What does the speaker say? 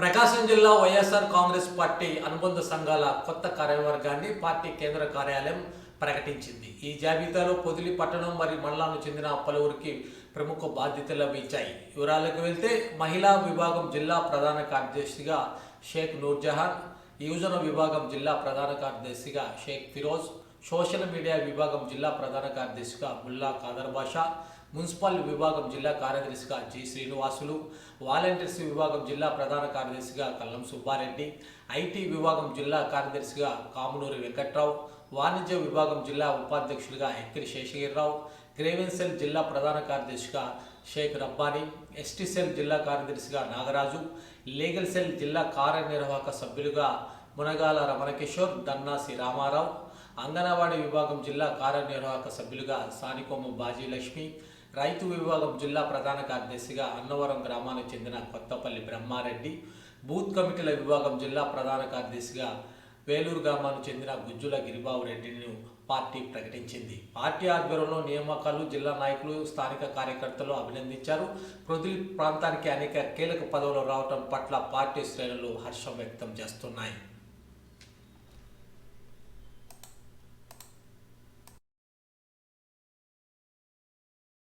ప్రకాశం జిల్లా వైఎస్ఆర్ కాంగ్రెస్ పార్టీ అనుబంధ సంఘాల కొత్త కార్యవర్గాన్ని పార్టీ కేంద్ర కార్యాలయం ప్రకటించింది. ఈ జాబితాలో పొదిలి పట్టణం మరియు మండలానికి చెందిన పలువురికి ప్రముఖ బాధ్యతలు లభించాయి. వివరాలకు వెళ్తే మహిళా విభాగం జిల్లా ప్రధాన కార్యదర్శిగా షేక్ నూర్జహాన్ యువజన విభాగం జిల్లా ప్రధాన కార్యదర్శిగా షేక్ ఫిరోజ్ సోషల్ మీడియా విభాగం జిల్లా ప్రధాన కార్యదర్శిగా ముల్లా ఖాదర్ బాషా మున్సిపల్ విభాగం జిల్లా కార్యదర్శిగా జి శ్రీనివాసులు వాలంటీర్స్ విభాగం జిల్లా ప్రధాన కార్యదర్శిగా కల్లం సుబ్బారెడ్డి ఐటీ విభాగం జిల్లా కార్యదర్శిగా కామునూరి వెంకట్రావు వాణిజ్య విభాగం జిల్లా ఉపాధ్యక్షులుగా ఎక్కిరి శేషగిరిరావు గ్రేవెన్సెల్ జిల్లా ప్రధాన కార్యదర్శిగా షేక్ రబ్బానీ ఎస్టీ సెల్ జిల్లా కార్యదర్శిగా నాగరాజు లీగల్ సెల్ జిల్లా కార్యనిర్వాహక సభ్యులుగా మునగాల రమణకిషోర్ దన్నాసి రామారావు అంగన్వాడీ విభాగం జిల్లా కార్యనిర్వాహక సభ్యులుగా సానికొమ్మ బాజీలక్ష్మి రైతు విభాగం జిల్లా ప్రధాన కార్యదర్శిగా అన్నవరం గ్రామానికి చెందిన కొత్తపల్లి బ్రహ్మారెడ్డి బూత్ కమిటీల విభాగం జిల్లా ప్రధాన కార్యదర్శిగా వేలూరు గ్రామానికి చెందిన గుజ్జుల గిరిబాబు రెడ్డిని పార్టీ ప్రకటించింది. పార్టీ ఆధ్వర్యంలో నియామకాలు జిల్లా నాయకులు స్థానిక కార్యకర్తలు అభినందించారు. ప్రతి ప్రాంతానికి అనేక కీలక పదవులు రావటం పట్ల పార్టీ శ్రేణులు హర్షం వ్యక్తం చేస్తున్నాయి.